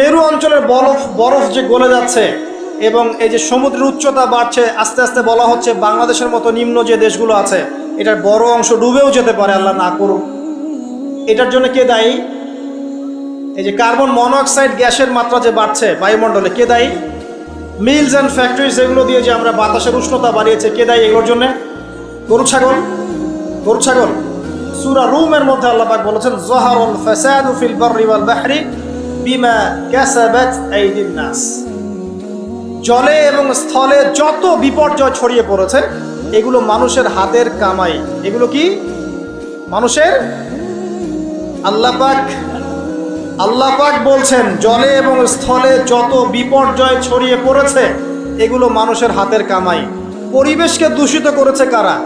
মেরু অঞ্চলের বরফ বরফ যে গলে যাচ্ছে এবং এই যে সমুদ্রের উচ্চতা বাড়ছে, আস্তে আস্তে বলা হচ্ছে বাংলাদেশের মতো নিম্ন যে দেশগুলো আছে, এটার বড় অংশ ডুবেও যেতে পারে, আল্লাহ না করুক। এটার জন্য কে দায়ী? এই যে কার্বন মনোঅক্সাইড গ্যাসের মাত্রা যে বাড়ছে বায়ুমণ্ডলে, কে দায়ী? মিলস অ্যান্ড ফ্যাক্টরিজ এগুলো দিয়ে যে আমরা বাতাসের উষ্ণতা বাড়িয়েছে, কে দায়ী এগুলোর জন্য? গরু ছাগল। গরু ছাগল। সুরা রুমের মধ্যে আল্লাহ বলেছেন, জহারুল ফাসাদু ফিল বাহরি বিমা কাসাবাত আইদিন নাস। জলে এবং স্থলে যত বিপর্যয় ছড়িয়ে পড়েছে, এগুলো মানুষের হাতের কামাই। এগুলো কি? মানুষের? আল্লাহ পাক আল্লাহ পাক বলছেন, জলে এবং স্থলে যত বিপর্যয় ছড়িয়ে পড়েছে, এগুলো মানুষের হাতের কামাই। পরিবেশকে দূষিত করেছে কারা?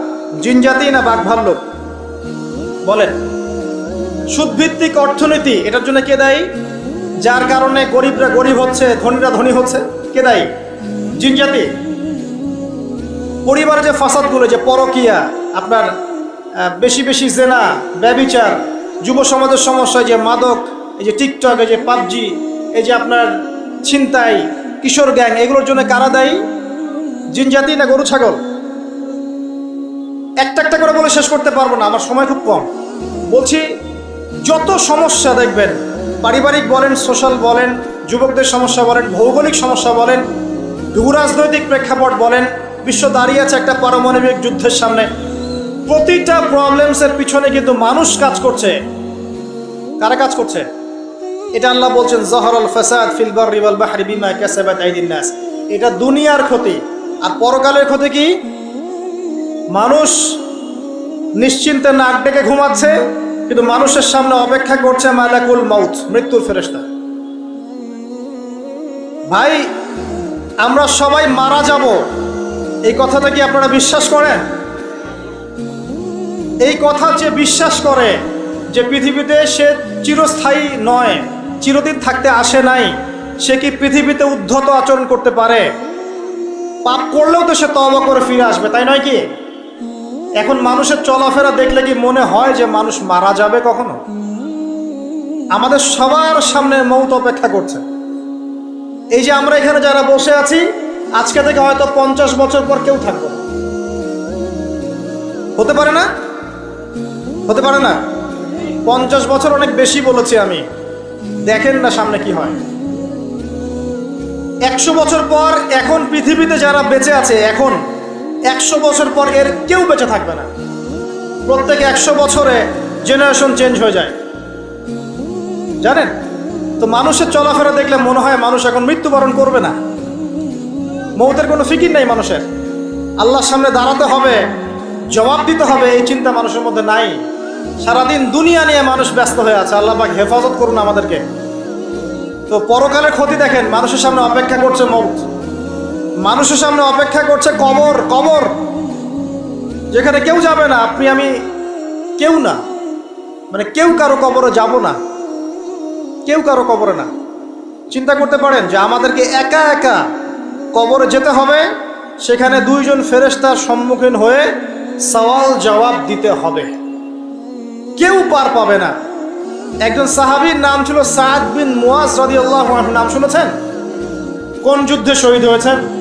জিনজাতি না বাঘ ভাল্লুক বলেন। সুদভিত্তিক অর্থনীতি, এটার জন্য কে দায়ী? যার কারণে গরিবরা গরিব হচ্ছে, ধনীরা ধনী হচ্ছে। কে দায়ী? জিনজাতি পরিবারে যে ফাসাদগুলো, যে পরকিয়া, আপনার বেশি বেশি জেনা, ব্যবিচার, যুব সমাজের সমস্যা যে মাদক, এই যে টিকটক, এই যে পাবজি, এই যে আপনার ছিনতাই, কিশোর গ্যাং, এগুলোর জন্য কারা দায়ী? জিনজাতি না গরু, ছাগল? একটা একটা করে বলে শেষ করতে পারব না, আমার সময় খুব কম। বলছি, যত সমস্যা দেখবেন পারিবারিক বলেন সোশ্যাল বলেন, যুবকদের সমস্যা বলেন, ভৌগোলিক সমস্যা বলেন ভূরাজনৈতিক প্রেক্ষাপট বলেন, বিশ্ব দাঁড়িয়ে আছে একটা পারমাণবিক যুদ্ধের সামনে। প্রতিটা প্রবলেমসের পিছনে কিন্তু মানুষ কাজ করছে। কারা কাজ করছে? এটা আল্লাহ বলছেন জহরল ফাসাদ ফিলবার রিবাল বাহরি বিমা কাসাবাত আইদিন নাস। এটা দুনিয়ার ক্ষতি। আর পরকালের ক্ষতি কি? মানুষ নিশ্চিন্তে নাক ডেকে ঘুমাচ্ছে কিন্তু মানুষের সামনে অপেক্ষা করছে মালাকুল মাউথ মৃত্যুর ফেরেশতা। ভাই, আমরা সবাই মারা যাব। এই কথাটা কি আপনারা বিশ্বাস করেন? এই কথা যে বিশ্বাস করে যে পৃথিবীতে সে চিরস্থায়ী নয়, চিরদিন থাকতে আসে নাই, সে কি পৃথিবীতে উদ্ধত আচরণ করতে পারে? পাপ করলেও তো সে তবা করে ফিরে আসবে, তাই নয় কি? এখন মানুষের চলাফেরা দেখলে কি মনে হয় যে মানুষ মারা যাবে কখনো? আমাদের সবার সামনে মৌত অপেক্ষা করছে। এই যে আমরা এখানে যারা বসে আছি, আজকে থেকে হয়তো পঞ্চাশ বছর পর কেউ থাকব হতে পারে না? হতে পারে না? পঞ্চাশ বছর অনেক বেশি বলেছি আমি। দেখেন না সামনে কি হয়। একশো বছর পর এখন পৃথিবীতে যারা বেঁচে আছে, এখন একশো বছর পর এর কেউ বেঁচে থাকবে না। প্রত্যেক একশো বছরে জেনারেশন চেঞ্জ হয়ে যায়। জানেন? তো মানুষের চলাফেরা দেখলে মনে হয় মানুষ এখন মৃত্যুবরণ করবে না। মৌতের কোনো ফিকির নাই মানুষের। আল্লাহর সামনে দাঁড়াতে হবে, জবাব দিতে হবে, এই চিন্তা মানুষের মধ্যে নাই। সারাদিন দুনিয়া নিয়ে মানুষ ব্যস্ত হয়ে আছে। আল্লাহ পাক হেফাজত করুন আমাদেরকে। তো পরকালের ক্ষতি দেখেন, মানুষের সামনে অপেক্ষা করছে মৌত। মানুষের সামনে অপেক্ষা করছে কবর কবর। যেখানে কেউ যাবে না, আপনি, আমি কেউ না। মানে কেউ কারও কবরে যাব না। কেউ কারও কবরে না। চিন্তা করতে পারেন যে আমাদেরকে একা একা কবরে যেতে হবে, সেখানে দুইজন ফেরেস্তার সম্মুখীন হয়ে সওয়াল জবাব দিতে হবে। কেউ পার পাবে না। একজন সাহাবীর নাম ছিল সাদ বিন মুয়াজ রাদিয়াল্লাহু আনহু, নাম শুনেছেন? কোন যুদ্ধে শহীদ হয়েছেন?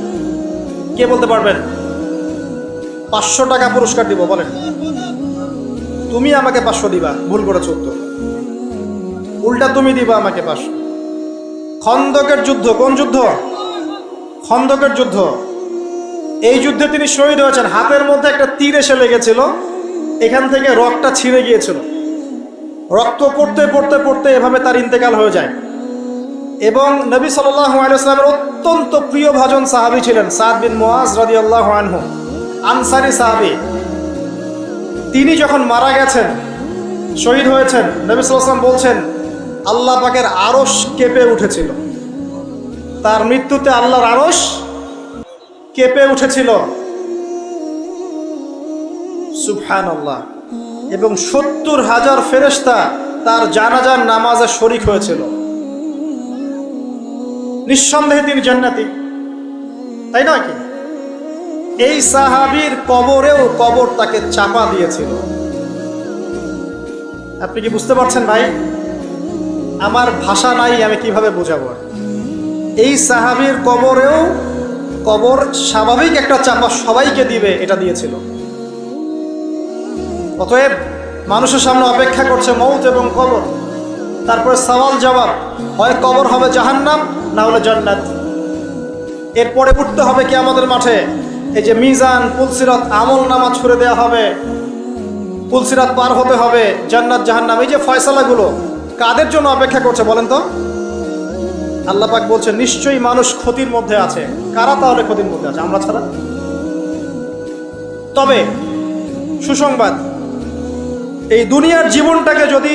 কে বলতে পারবেন? পাঁচশো টাকা পুরস্কার দিব, বলেন। তুমি আমাকে পাঁচশো দিবা, ভুল করেছ উত্তর। উল্টা তুমি দিবা আমাকে পাঁচশো। খন্দকের যুদ্ধ, কোন যুদ্ধ? খন্দকের যুদ্ধ। এই যুদ্ধে তিনি শহীদ হয়েছেন। হাতের মধ্যে একটা তীর এসে লেগেছিল। এখান থেকে রক্তটা ছিঁড়ে গিয়েছিল। রক্ত পড়তে পড়তে পড়তে এভাবে তার ইন্তেকাল হয়ে যায়। এবং নবী সাল্লাহ অত্যন্ত প্রিয় ভাজন সাহাবি ছিলেন সাদ বিন মোয়াজ রদি আল্লাহ আনহু, আনসারি সাহাবি। তিনি যখন মারা গেছেন, শহীদ হয়েছেন, নবী সাল্লাম বলছেন, আল্লাহ পাকের আরস কেঁপে উঠেছিল। তার মৃত্যুতে আল্লাহর আরস কেঁপে উঠেছিল। সুবহান আল্লাহ এবং সত্তর হাজার ফেরেস্তা তার জানাজার নামাজে শরিক হয়েছিল। নিঃসন্দেহে তিনি জান্নাতি। তাই নয় কি? এই সাহাবীর কবরেও কবর তাকে চাপা দিয়েছিল। আপনি কি বুঝতে পারছেন ভাই? আমার ভাষা নাই, আমি কীভাবে বোঝাবো? এই সাহাবীর কবরেও কবর স্বাভাবিক একটা চাপা সবাইকে দিবে, এটা দিয়েছিল। অতএব মানুষের সামনে অপেক্ষা করছে মৌত এবং কবর। তারপরে সওয়াল জবাব, হয় কবর হবে জাহান্নাম না হলে জান্নাত। এরপরে উঠতে হবে কি আমাদের মাঠে? এই যে মিজান, পুলসিরাত, আমল নামা ছুড়ে দেওয়া হবে। পুলসিরাত পার হতে হবে, জান্নাত জাহান্নাম। এই যে ফয়সালাগুলো, কাদের জন্য অপেক্ষা করছে বলেন তো? আল্লাহ পাক বলছে, নিশ্চয়ই মানুষ ক্ষতির মধ্যে আছে। কারা তাহলে ক্ষতির মধ্যে আছে? আমরা ছাড়া? তবে, সুসংবাদ, এই দুনিয়ার জীবনটাকে যদি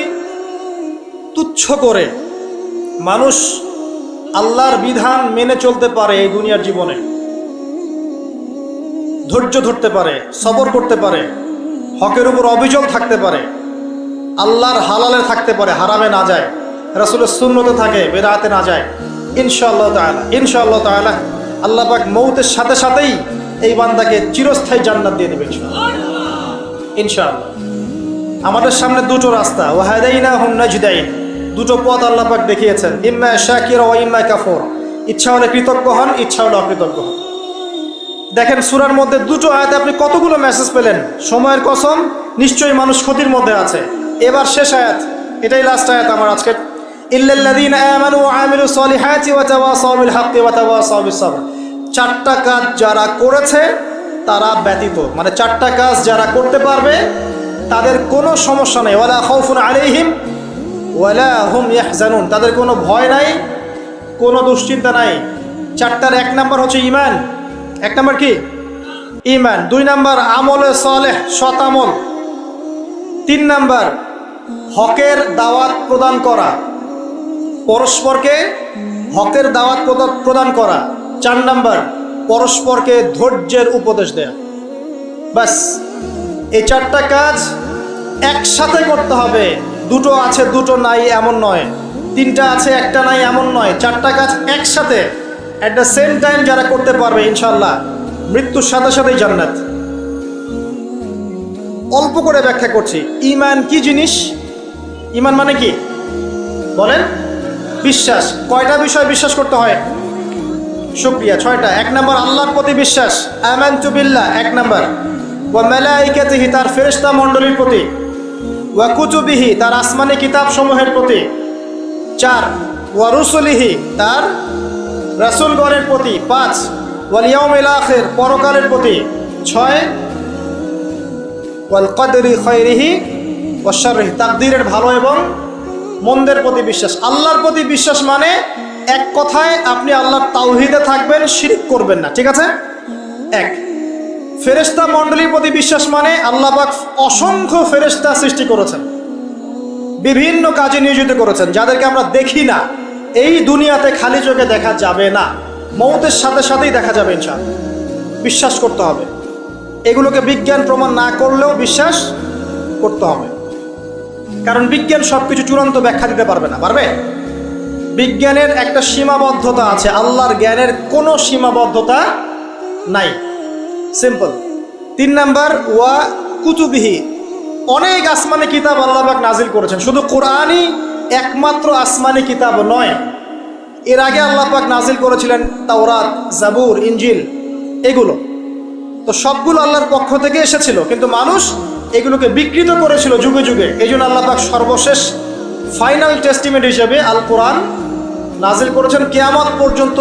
তুচ্ছ করে, মানুষ আল্লাহর বিধান মেনে চলতে পারে এই দুনিয়ার জীবনে। ধৈর্য ধরতে পারে, সবর করতে পারে, হকের উপর অবিচল থাকতে পারে, আল্লাহর হালালে থাকতে পারে, হারামে না যায়, রাসুলের শূন্যতে থাকে বেরাতে না যায়। ইনশাআল্লাহ তাআলা ইনশাআল্লাহ তাআলা আল্লাহ পাক মৌতের সাথে সাথেই এই বান্দাকে চিরস্থায়ী জান্নাত দিয়ে দেবে ইনশাআল্লাহ। আমাদের সামনে দুটো রাস্তা। ওয়াহাদাইনা হুম নাজদাইন। দুটো পথ আল্লাহ পাক দেখিয়েছেন, ইম্মা শাকির ও ইম্মা কাফর। ইচ্ছা হলে কৃতজ্ঞ হন, ইচ্ছা হলে অকৃতজ্ঞ হন। দেখেন সুরার মধ্যে দুটো আয়াতে আপনি কতগুলো মেসেজ পেলেন? সময়ের কসম, নিশ্চয়ই মানুষ ক্ষতির মধ্যে আছে। এবার শেষ আয়াত, এটাই লাস্ট আয়াত আমার আজকে চারটা কাজ যারা করেছে, তারা ব্যতীত। মানে চারটা কাজ যারা করতে পারবে, তাদের কোনো সমস্যা নেই। ওয়ালা খাউফুন আলাইহিম ওয়ালা হুম ইয়াহজানুন। তাদের কোনো ভয় নাই, কোনো দুশ্চিন্তা নাই। চারটার এক নাম্বার হচ্ছে ইমান এক নাম্বার কি? ইমান দুই নাম্বার আমলে সলেহ, সৎ আমল। তিন নাম্বার হকের দাওয়াত প্রদান করা। পরস্পরকে হকের দাওয়াত প্রদা- প্রদান করা। চার নাম্বার পরস্পরকে ধৈর্যের উপদেশ দেয়া। ব্যাস, এই চারটা কাজ একসাথে করতে হবে। দুটো আছে, দুটো নাই, এমন নয়। তিনটা আছে, একটা নাই, এমন নয়। চারটা কাজ একসাথে অ্যাট দ্য সেম টাইম যারা করতে পারবে ইনশাল্লাহ মৃত্যুর সাথে সাথেই জান্নাত। অল্প করে ব্যাখ্যা করছি। ইমান কি জিনিস? ইমান মানে কি? বলেন। বিশ্বাস। কয়টা বিষয় বিশ্বাস করতে হয়? শুক্রিয়া ছয়টা। এক নম্বর, আল্লাহর প্রতি বিশ্বাস। আমান বিল্লাহ, এক নম্বর। ওয়া মালাইকাতিহি, তার ফেরেশতা মণ্ডলীর প্রতি। ওয়া কুতুবিহি তার আসমানি কিতাব সমূহের প্রতি। চার ওয়া রুসুলিহি তার রাসূলগণের প্রতি। পাঁচ ওয়াল ইয়াউমিল আখির, পরকালের প্রতি। ছয় ওয়াল কদরি খৈরিহি ওয়া শাররিহি তাকদীরের ভালো এবং মন্দের প্রতি বিশ্বাস। আল্লাহর প্রতি বিশ্বাস মানে এক কথায় আপনি আল্লাহর তাওহিদে থাকবেন, শিরিক করবেন না, ঠিক আছে? এক। ফেরেশতা মণ্ডলীর প্রতি বিশ্বাস মানে আল্লাহ পাক অসংখ্য ফেরেশতা সৃষ্টি করেছেন। বিভিন্ন কাজে নিয়োজিত করেছেন, যাদেরকে আমরা দেখি না। এই দুনিয়াতে খালি চোখে দেখা যাবে না। মৌতের সাথে সাথেই দেখা যাবে ইনশাআল্লাহ। বিশ্বাস করতে হবে। এগুলোকে বিজ্ঞান প্রমাণ না করলেও বিশ্বাস করতে হবে। কারণ বিজ্ঞান সব কিছু চূড়ান্ত ব্যাখ্যা দিতে পারবে না, পারবে? বিজ্ঞানের একটা সীমাবদ্ধতা আছে, আল্লাহর জ্ঞানের কোনো সীমাবদ্ধতা নাই। সিম্পল তিন নাম্বার, ওয়া কুতুবিহি। অনেক আসমানি কিতাব আল্লাহবাক নাজিল করেছেন। শুধু কোরআনই একমাত্র আসমানি কিতাব নয়। এর আগে আল্লাহ পাক নাজিল করেছিলেন তাওরাত, জাবুর ইঞ্জিল এগুলো। তো সবগুলো আল্লাহর পক্ষ থেকে এসেছিল, কিন্তু মানুষ এগুলোকে বিকৃত করেছিল যুগে যুগে। এই জন্য আল্লাহ পাক সর্বশেষ ফাইনাল টেস্টিমেন্ট হিসেবে আল কোরআন নাজিল করেছেন। কেয়ামত পর্যন্ত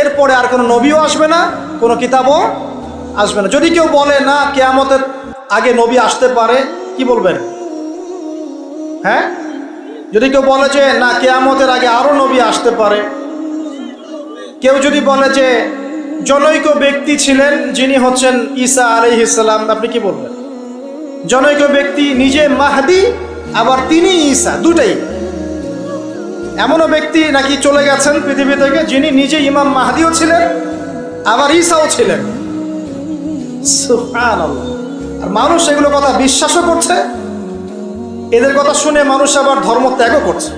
এরপরে আর কোনো নবীও আসবে না, কোনো কিতাবও আসবে না। যদি কেউ বলে, না, কেয়ামতের আগে নবী আসতে পারে, কি বলবেন? হ্যাঁ? যদি কেউ বলে যে, না, কেয়ামতের আগে আরও নবী আসতে পারে, কেউ যদি বলে যে, জনৈক ব্যক্তি ছিলেন যিনি হচ্ছেন ঈসা আলাইহ ইসলাম আপনি কি বলবেন? জনৈক ব্যক্তি নিজে মাহদি, আবার তিনি ঈসা, দুটাই। এমনও ব্যক্তি নাকি চলে গেছেন পৃথিবী থেকে যিনি নিজে ইমাম মাহাদিও ছিলেন, আবার ঈসাও ছিলেন। আর মানুষ এগুলো কথা বিশ্বাসও করছে, এদের কথা শুনে মানুষ আবার ধর্ম ত্যাগও করছে।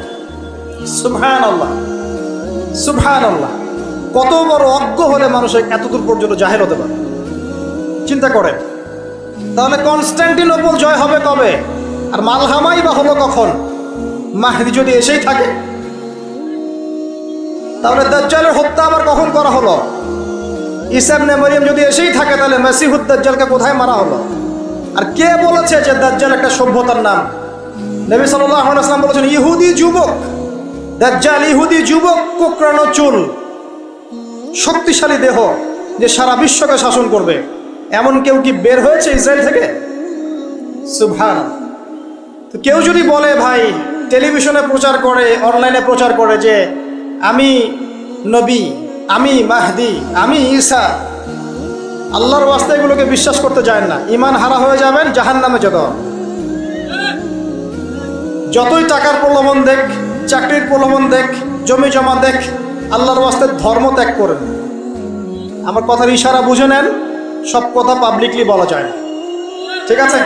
সুবহান আল্লাহ সুবহান আল্লাহ কত বড় অজ্ঞ হলে মানুষ এতদূর পর্যন্ত জাহের হতে পারে। চিন্তা করেন, তাহলে কনস্ট্যান্টিনোপল জয় হবে কবে? আর মালহামাই বা হলো কখন? মাহদি যদি এসেই থাকে, তাহলে দাজ্জালের হত্যা আবার কখন করা হলো? ইসাম মরিয়ম যদি এসেই থাকে, তাহলে মেসিহুদ দাজ্জালকে কোথায় মারা হলো? আর কে বলেছে যে দাজ্জাল একটা সভ্যতার নাম? নবী সাল্লাম বলেছেন, ইহুদি যুবক, দাজ্জাল ইহুদি যুবক, কোকড়ানো চুল, শক্তিশালী দেহ যে সারা বিশ্বকে শাসন করবে। এমন কেউ কি বের হয়েছে ইসরায়েল থেকে? সুভান তো কেউ যদি বলে, ভাই, টেলিভিশনে প্রচার করে, অনলাইনে প্রচার করে যে আমি নবী আমি মাহদি, আমি ঈসা। আল্লাহর ওয়াস্তে এগুলোকে বিশ্বাস করতে যায় না। ইমান হারা হয়ে যাবেন জাহান নামে যত যতই টাকার প্রলোভন দেখ, চাকরির প্রলোভন দেখ জমি জমা দেখ, আল্লাহর ওয়াস্তে ধর্ম ত্যাগ করেন। আমার কথার ইশারা বুঝে নেন, সব কথা পাবলিকলি বলা যায়। ঠিক আছে?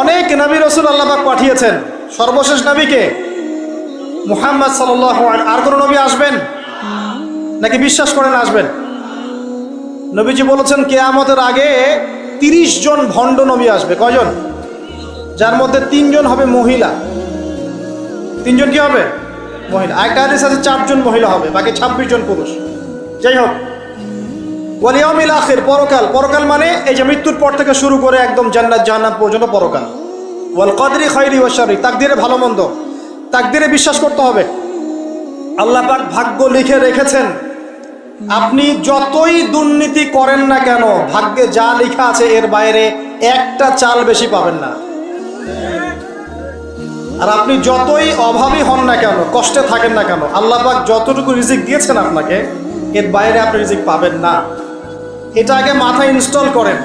অনেক নবী রসুল আল্লাহবাক পাঠিয়েছেন। সর্বশেষ নবীকে মুহাম্মদ সাল্লাহ আর কোনো নবী আসবেন? নাকি বিশ্বাস করেন আসবেন? নবীজি বলেছেন, কেয়ামতের আগে তিরিশ জন ভণ্ড নবী আসবে। কজন যার মধ্যে তিনজন হবে মহিলা। তিনজন কি হবে? মহিলা। আরেকটা হাদিস আছে, চারজন মহিলা হবে, বাকি ছাব্বিশ জন পুরুষ। যাই হোক। ওয়ালিয়ামিল আখির, পরকাল। পরকাল মানে এই যে মৃত্যুর পর থেকে শুরু করে একদম জান্নাত জাহান্নাম পর্যন্ত পরকাল। ওয়াল কদরি খৈরি ওয়াশারি তাকদিরে ভালো মন্দ। তাকদিরে বিশ্বাস করতে হবে। আল্লাহ পাক ভাগ্য লিখে রেখেছেন, আপনি যতই দুর্নীতি করেন না কেন, ভাগ্যে যা লেখা আছে এর বাইরে একটা চাল বেশি পাবেন না। আর আপনি যতই অভাবী হন না কেন, কষ্টে থাকেন না কেন, আল্লাহ পাক যতটুকু রিজিক দিয়েছেন আপনাকে, এর বাইরে আপনি রিজিক পাবেন না। এটা আগে মাথায় ইনস্টল করেন।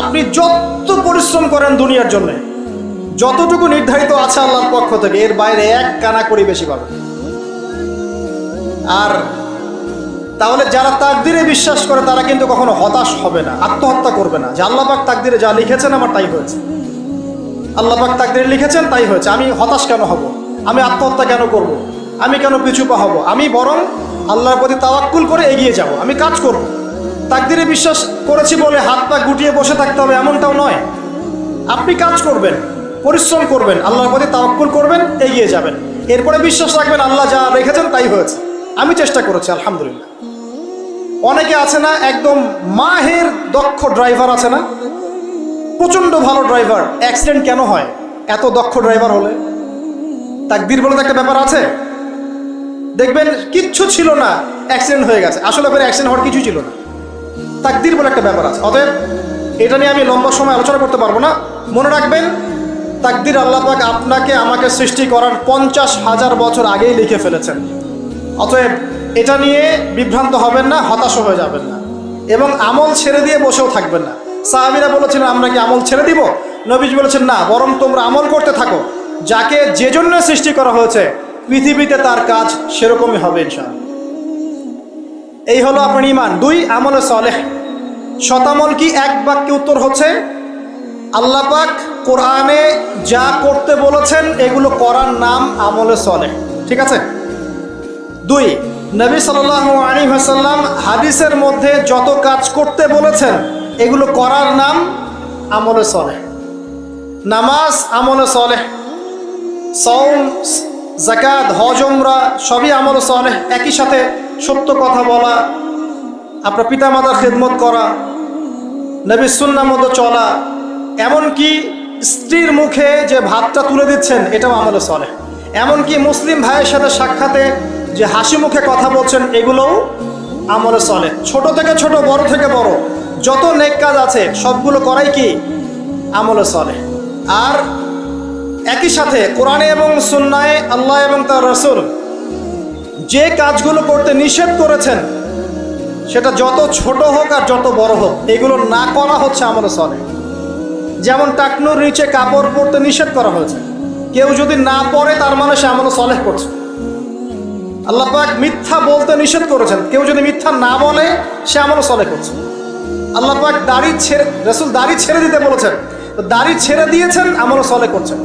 আপনি যত পরিশ্রম করেন দুনিয়ার জন্য যতটুকু নির্ধারিত আছে আল্লাহর পক্ষ থেকে, এর বাইরে এক কানা করি বেশি পাবেন আর তাহলে যারা তাকদিরে বিশ্বাস করে, তারা কিন্তু কখনো হতাশ হবে না, আত্মহত্যা করবে না। যে আল্লাহ পাক তাকদিরে যা লিখেছেন আমার তাই হয়েছে। আল্লাহ পাক তাকদিরে লিখেছেন তাই হয়েছে। আমি হতাশ কেন হব? আমি আত্মহত্যা কেন করব। আমি কেন পিছু পা হব? আমি বরং আল্লাহর প্রতি তাওয়াক্কুল করে এগিয়ে যাব। আমি কাজ করব। তাকদিরে বিশ্বাস করেছি বলে হাত পা গুটিয়ে বসে থাকতে হবে এমনটাও নয়। আপনি কাজ করবেন। পরিশ্রম করবেন, আল্লাহর প্রতি তাওয়াক্কুল করবেন, এগিয়ে যাবেন। এরপরে বিশ্বাস রাখবেন, আল্লাহ যা রেখেছেন তাই হয়েছে। আমি চেষ্টা করেছি, আলহামদুলিল্লাহ। অনেকে আছে না, একদম মাহের দক্ষ ড্রাইভার আছে না? প্রচণ্ড ভালো ড্রাইভার, অ্যাক্সিডেন্ট কেন হয়? এত দক্ষ ড্রাইভার হলে? তাকদির বলে তো একটা ব্যাপার আছে। দেখবেন, কিচ্ছু ছিল না, অ্যাক্সিডেন্ট হয়ে গেছে। আসলে করে অ্যাক্সিডেন্ট হওয়ার কিছুই ছিল না। তাকদির বলে একটা ব্যাপার আছে। অতএব, এটা নিয়ে আমি লম্বা সময় আলোচনা করতে পারব না। মনে রাখবেন তাকদির আল্লাহ পাক আপনাকে আমাকে সৃষ্টি করার পঞ্চাশ হাজার বছর আগেই লিখে ফেলেছেন। অতএব এটা নিয়ে বিভ্রান্ত হবেন না, হতাশ হয়ে যাবেন না। এবং আমল ছেড়ে দিয়ে বসেও থাকবেন না। সাহাবিরা বলেছিলেন আমরা কি আমল ছেড়ে দিব? নবীজ বলেছেন, না, বরং তোমরা আমল করতে থাকো। যাকে যে জন্য সৃষ্টি করা হয়েছে, পৃথিবীতে তার কাজ সেরকমই হবে ইনশাআল্লাহ। এই হলো আপনার ইমান দুই, আমলে সলেহ। শতামল কি? এক বাক্যে উত্তর হচ্ছে, আল্লাহ পাক কোরআনে যা করতে বলেছেন, এগুলো করার নাম আমলে সলেহ। ঠিক আছে? দুই, নবী সাল্লাহ আলী হাসাল্লাম হাদিসের মধ্যে যত কাজ করতে বলেছেন, এগুলো করার নাম আমলে সলেহ। নামাজ আমলে সলেহ। সৌম জাকাত হজমরা সবই আমল সলেহ। একই সাথে সত্য কথা বলা, আপনার পিতামাতার খেদমত করা নবী সুন্না মতো চলা, এমনকি স্ত্রীর মুখে যে ভাতটা তুলে দিচ্ছেন, এটাও আমলে সলেহ। এমনকি মুসলিম ভাইয়ের সাথে সাক্ষাতে যে হাসি মুখে কথা বলছেন, এগুলোও আমলে চলে ছোট থেকে ছোট, বড় থেকে বড়, যত নেক কাজ আছে, সবগুলো করাই কি? আমলে চলে আর একই সাথে কোরআনে এবং সুন্নায় আল্লাহ এবং তার রসুল যে কাজগুলো করতে নিষেধ করেছেন, সেটা যত ছোট হোক আর যত বড় হোক, এগুলো না করা হচ্ছে আমলে চলে যেমন টাকনুর নিচে কাপড় পরতে নিষেধ করা হয়েছে। কেউ যদি না পরে, তার মানে সে আমলে সলেহ করছে। আল্লাহ পাক মিথ্যা বলতে নিষেধ করেছেন। কেউ যদি মিথ্যা না বলে, সে আমল সলে করছে। আল্লাহ পাক দাড়ি ছেড়ে, রসুল দাড়ি ছেড়ে দিতে বলেছেন। দাড়ি ছেড়ে দিয়েছেন আমল সলে করছেন।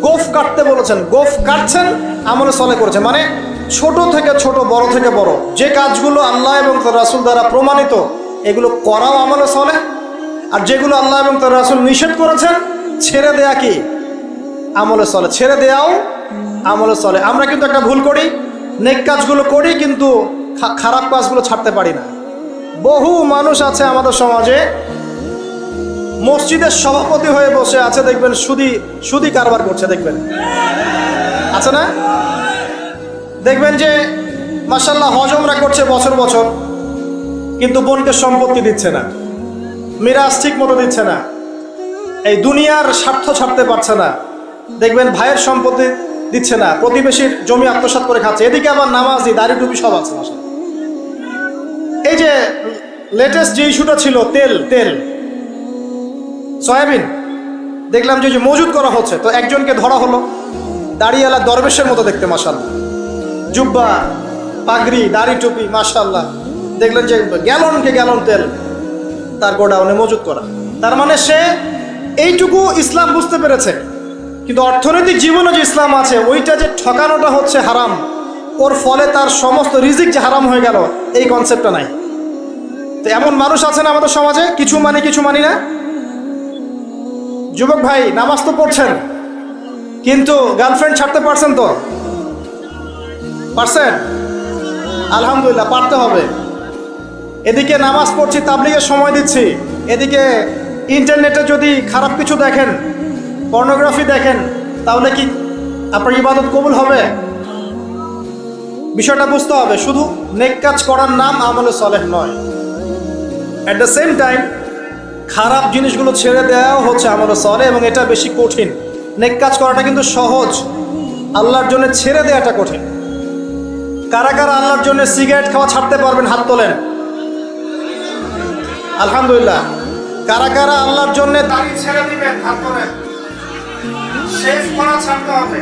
গোফ কাটতে বলেছেন, গোফ কাটছেন আমলে সলে করেছেন। মানে ছোট থেকে ছোট, বড় থেকে বড়। যে কাজগুলো আল্লাহ এবং রাসুল দ্বারা প্রমাণিত, এগুলো করাও আমলে সলে আর যেগুলো আল্লাহ এবং তার রাসুল নিষেধ করেছেন, ছেড়ে দেয়া কি? আমলে চলে ছেড়ে দেয়াও আমল চলে আমরা কিন্তু একটা ভুল করি, নেক কাজগুলো করি, কিন্তু খারাপ কাজগুলো ছাড়তে পারি না। বহু মানুষ আছে আমাদের সমাজে, মসজিদের সভাপতি হয়ে বসে আছে, দেখবেন সুদি সুদি কারবার করছে, দেখবেন। আছে না? দেখবেন যে মাসাল্লাহ হজমরা করছে বছর বছর, কিন্তু বোনকে সম্পত্তি দিচ্ছে না। মিরাজ ঠিক মতো দিচ্ছে না। এই দুনিয়ার স্বার্থ ছাড়তে পারছে না। দেখবেন ভাইয়ের সম্পত্তি দিচ্ছে না। প্রতিবেশীর জমি আত্মসাৎ করে খাচ্ছে। এদিকে আবার নামাজি দাড়ি টুপি সব আছে। এই যে লেটেস্ট যে ইস্যুটা ছিল, তেল তেল। সয়াবিন। দেখলাম যে মজুদ করা হচ্ছে। তো একজনকে ধরা হলো। দাড়িওয়ালা দরবেশের মতো দেখতে মাসাল্লাহ জুব্বা, পাগড়ি দাড়ি টুপি মাসাল্লাহ দেখলেন যে গ্যালনকে গ্যালন তেল। তার গোডাউনে মজুদ করা। তার মানে সে এইটুকু ইসলাম বুঝতে পেরেছে। কিন্তু অর্থনৈতিক জীবনে যে ইসলাম আছে, ওইটা যে ঠকানোটা হচ্ছে হারাম, ওর ফলে তার সমস্ত রিজিক যে হারাম হয়ে গেল, এই কনসেপ্টটা নাই। তো এমন মানুষ আছে না আমাদের সমাজে, কিছু মানি কিছু মানি না। যুবক ভাই, নামাজ তো পড়ছেন, কিন্তু গার্লফ্রেন্ড ছাড়তে পারছেন তো? পারছেন? আলহামদুলিল্লাহ, পারতে হবে। এদিকে নামাজ পড়ছি, তাবলিগের সময় দিচ্ছি। এদিকে ইন্টারনেটে যদি খারাপ কিছু দেখেন, পর্নোগ্রাফি দেখেন, তাহলে কি আপনার ইবাদত কবুল হবে? বিষয়টা বুঝতে হবে, শুধু নেক কাজ করার নাম আমলে সলেহ নয়। অ্যাট দ্য সেম টাইম খারাপ জিনিসগুলো ছেড়ে দেওয়াও হচ্ছে আমলে সলে এবং এটা বেশি কঠিন। নেক কাজ করাটা কিন্তু সহজ। আল্লাহর জন্য ছেড়ে দেওয়াটা কঠিন। কারা কারা আল্লাহর জন্য সিগারেট খাওয়া ছাড়তে পারবেন, হাত তোলেন। আলহামদুলিল্লাহ। কারা কারা আল্লাহর জন্য দাড়ি ছেড়ে দিবেন, হাত তোলেন শেষ করা ছাড়তে হবে।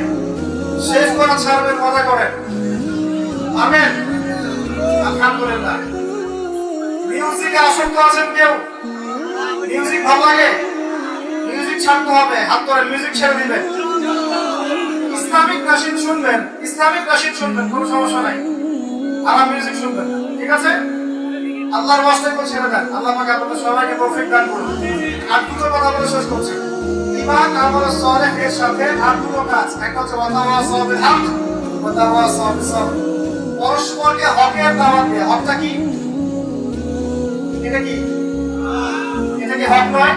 শেষ করা ছাড়বেন মজা করেন। আমেন। আলহামদুলিল্লাহ। মিউজিকে আসক্ত আছেন কেউ? মিউজিক ভালো লাগে? মিউজিক ছাড়তে হবে। হাত ধরে মিউজিক ছেড়ে দিবেন। ইসলামিক নাসিদ শুনবেন। ইসলামিক নাশিদ শুনবেন, কোনো সমস্যা নাই। আরাম মিউজিক শুনবেন। ঠিক আছে? আল্লাহর ওয়াস্তে করে ছেড়ে দেন আল্লাহ পাক আপনাদের সবাইকে তৌফিক দান করুন। আর দুটো কথা বলে শেষ করছি। ইমান, আমল সালেহের সাথে আর দুটো কাজ। একটা হচ্ছে ওয়াতাওয়া সাবিল হক ওয়াতাওয়া সাবিল সবর পরস্পরকে হকের দাওয়াত দেয়া। হকটা কি? এটা কি? এটা কি হক নয়?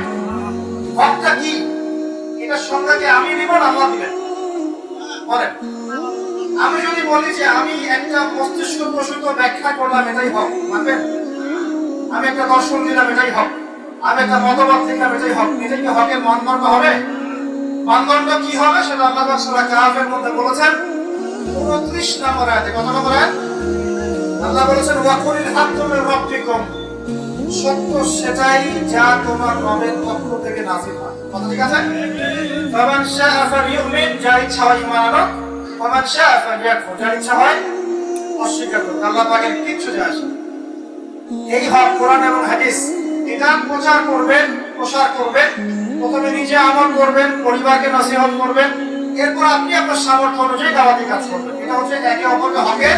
হকটা কি? এটা সংজ্ঞা কি আমি দিব না, আল্লাহ দিবেন। বলেন। আমি যদি বলি যে আমি একটা মস্তিষ্ক প্রসূত ব্যাখ্যা করলাম, এটাই হক। মানবেন? আমি একটা দর্শন দিলাম এটাই হক। আমি একটা মতবাদ দিলাম, এটাই হক। এটা কি হকের মানদণ্ড হবে? মানদণ্ড কি হবে সেটা আল্লাহ সূরা মধ্যে বলেছেন। 29 নম্বর আয়াতে কত নম্বর আয়াত? আল্লাহ বলেছেন, ওয়াকুলিল হাক্কু মির রাব্বিকুম। সত্য সেটাই যা তোমার রবের পক্ষ থেকে নাজিল হয়। কথা ঠিক আছে? ফামান শাআ ফালিউমিন যার ইচ্ছা হয় ঈমান আনুক। ফামান শাআ ফালিয়াকফুর যার ইচ্ছা হয় অস্বীকার করুক। আল্লাহ পাকের কিচ্ছু যায় আসে। এই হক কোরআন এবং হাদিস, এটা প্রচার করবেন, প্রসার করবেন, প্রথমে নিজে আমল করবেন, পরিবারকে নসিহত করবেন, এরপর আপনি আপনার সামর্থ্য অনুযায়ী দাওয়াতি কাজ করবেন। এটা হচ্ছে একে অপরকে হকের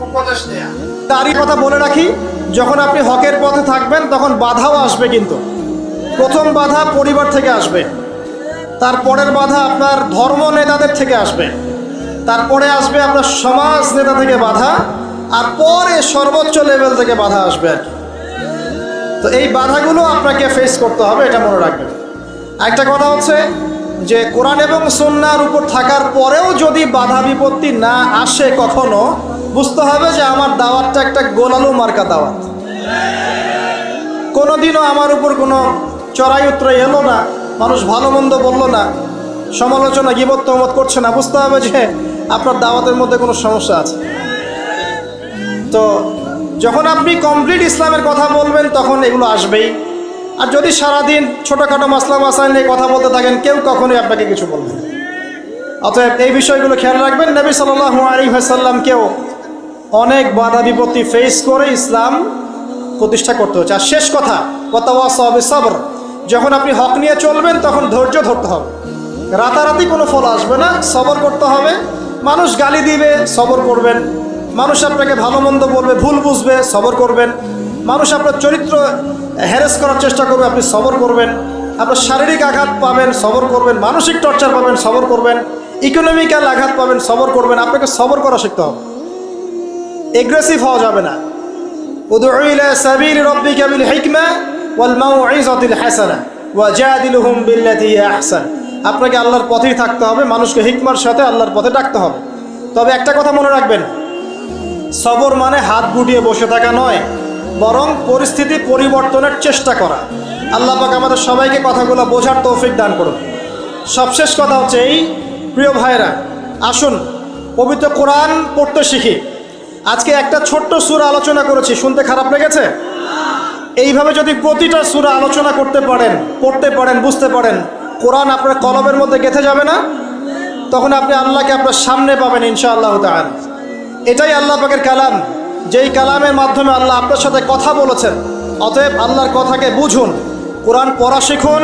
উপদেশ দেয়া। তারই কথা বলে রাখি, যখন আপনি হকের পথে থাকবেন, তখন বাধাও আসবে কিন্তু। প্রথম বাধা পরিবার থেকে আসবে। তারপরের বাধা আপনার ধর্ম নেতাদের থেকে আসবে। তারপরে আসবে আপনার সমাজ নেতা থেকে বাধা। আর পরে সর্বোচ্চ লেভেল থেকে বাধা আসবে আর তো এই বাধাগুলো আপনাকে ফেস করতে হবে, এটা মনে রাখবেন। একটা কথা হচ্ছে যে কোরআন এবং সন্ন্যার উপর থাকার পরেও যদি বাধা বিপত্তি না আসে কখনো, বুঝতে হবে যে আমার দাওয়াতটা একটা গোলালু মার্কা দাওয়াত। কোনোদিনও আমার উপর কোনো চড়াই উত্তরাই এলো না, মানুষ ভালো মন্দ বলল না, সমালোচনা গিবত্তমত করছে না, বুঝতে হবে যে আপনার দাওয়াতের মধ্যে কোনো সমস্যা আছে। তো যখন আপনি কমপ্লিট ইসলামের কথা বলবেন, তখন এগুলো আসবেই। আর যদি সারাদিন ছোটোখাটো মাসলা মাসাইল নিয়ে কথা বলতে থাকেন, কেউ কখনোই আপনাকে কিছু বলবে। অতএব এই বিষয়গুলো খেয়াল রাখবেন। নবী সাল্লাল্লাহু আলাইহি ওয়াসাল্লামকেও অনেক বাধা বিপত্তি ফেস করে ইসলাম প্রতিষ্ঠা করতে হচ্ছে। আর শেষ কথা কথাওয়া সবে সবর যখন আপনি হক নিয়ে চলবেন, তখন ধৈর্য ধরতে হবে। রাতারাতি কোনো ফল আসবে না, সবর করতে হবে। মানুষ গালি দিবে, সবর করবেন। মানুষ আপনাকে ভালো মন্দ বলবে, ভুল বুঝবে, সবর করবেন। মানুষ আপনার চরিত্র হ্যারেস করার চেষ্টা করবে, আপনি সবর করবেন। আপনার শারীরিক আঘাত পাবেন, সবর করবেন। মানসিক টর্চার পাবেন, সবর করবেন। ইকোনমিক্যাল আঘাত পাবেন, সবর করবেন। আপনাকে সবর করা শিখতে হবে। এগ্রেসিভ হওয়া যাবে না। আপনাকে আল্লাহর পথেই থাকতে হবে। মানুষকে হিকমার সাথে আল্লাহর পথে ডাকতে হবে। তবে একটা কথা মনে রাখবেন সবর মানে হাত গুটিয়ে বসে থাকা নয়, বরং পরিস্থিতি পরিবর্তনের চেষ্টা করা। আল্লাহ পাক আমাদের সবাইকে কথাগুলো বোঝার তৌফিক দান করুন। সবশেষ কথা হচ্ছে এই, প্রিয় ভাইরা আসুন, পবিত্র কোরআন পড়তে শিখি। আজকে একটা ছোট্ট সুর আলোচনা করেছি, শুনতে খারাপ লেগেছে? এইভাবে যদি প্রতিটা সুরা আলোচনা করতে পারেন, পড়তে পারেন, বুঝতে পারেন, কোরআন আপনার কলমের মধ্যে গেঁথে যাবে না? তখন আপনি আল্লাহকে আপনার সামনে পাবেন ইনশাআল্লাহ তাআলা। এটাই আল্লাহ পাকের কালাম। যেই কালামের মাধ্যমে আল্লাহ আপনার সাথে কথা বলেছেন, অতএব আল্লাহর কথাকে বুঝুন, কোরআন পড়া শিখুন,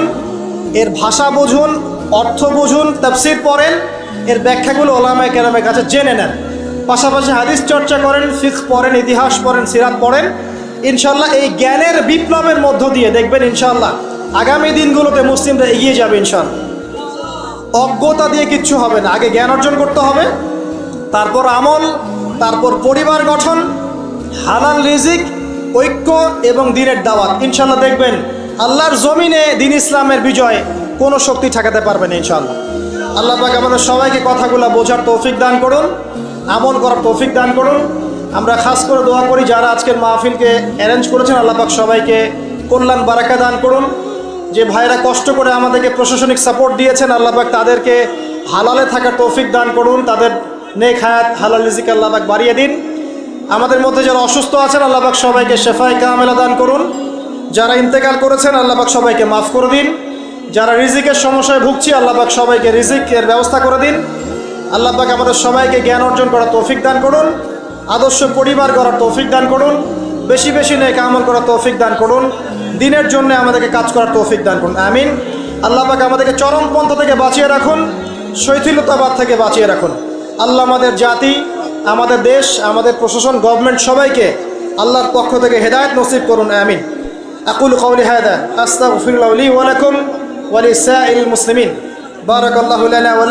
এর ভাষা বুঝুন, অর্থ বুঝুন, তাফসির পড়েন, এর ব্যাখ্যাগুলো ওলামায় কেরামের কাছে জেনে নেন। পাশাপাশি হাদিস চর্চা করেন ফিক্স পড়েন, ইতিহাস পড়েন, সিরাত পড়েন। ইনশাল্লাহ এই জ্ঞানের বিপ্লবের মধ্য দিয়ে দেখবেন ইনশাল্লাহ আগামী দিনগুলোতে মুসলিমরা এগিয়ে যাবে ইনশাল্লাহ অজ্ঞতা দিয়ে কিচ্ছু হবে না। আগে জ্ঞান অর্জন করতে হবে, তারপর আমল তারপর পরিবার গঠন, হালাল রিজিক, ঐক্য এবং দিনের দাওয়াত। ইনশাল্লাহ দেখবেন আল্লাহর জমিনে দিন ইসলামের বিজয় কোনো শক্তি ঠেকাতে পারবে না ইনশাল্লাহ আল্লাহ পাক আমাদের সবাইকে কথাগুলো বোঝার তৌফিক দান করুন, আমল করার তৌফিক দান করুন। আমরা খাস করে দোয়া করি যারা আজকের মাহফিলকে অ্যারেঞ্জ করেছেন, আল্লাহ পাক সবাইকে কল্যাণ, বারাকা দান করুন। যে ভাইরা কষ্ট করে আমাদেরকে প্রশাসনিক সাপোর্ট দিয়েছেন, আল্লাহ পাক তাদেরকে হালালে থাকার তৌফিক দান করুন, তাদের নেক হায়াত, হালাল রিজিক আল্লাহ পাক বাড়িয়ে দিন। আমাদের মধ্যে যারা অসুস্থ আছেন, আল্লাহ পাক সবাইকে শেফায় কামেলা দান করুন। যারা ইন্তেকাল করেছেন, আল্লাহ পাক সবাইকে মাফ করে দিন। যারা রিজিকের সমস্যায় ভুগছি, আল্লাহ পাক সবাইকে রিজিকের ব্যবস্থা করে দিন। আল্লাহ পাক আমাদের সবাইকে জ্ঞান অর্জন করার তৌফিক দান করুন। আদর্শ পরিবার করার তৌফিক দান করুন। বেশি বেশি নেক আমল করার তৌফিক দান করুন। দিনের জন্য আমাদেরকে কাজ করার তৌফিক দান করুন। আমিন। আল্লাহ পাক আমাদেরকে চরম পন্থ থেকে বাঁচিয়ে রাখুন। শৈথিলতাবাদ থেকে বাঁচিয়ে রাখুন। আল্লাহ আমাদের জাতি, আমাদের দেশ, আমাদের প্রশাসন গভর্নমেন্ট সবাইকে আল্লাহর পক্ষ থেকে হেদায়ত নসিব করুন, আমিন। আকুল কৌলি হায়দা আস্তাগফিরুল্লাহ লি ওয়া লাকুম ওয়া লিসাইল মুসলিমিন। বারাকাল্লাহু লানা ওয়া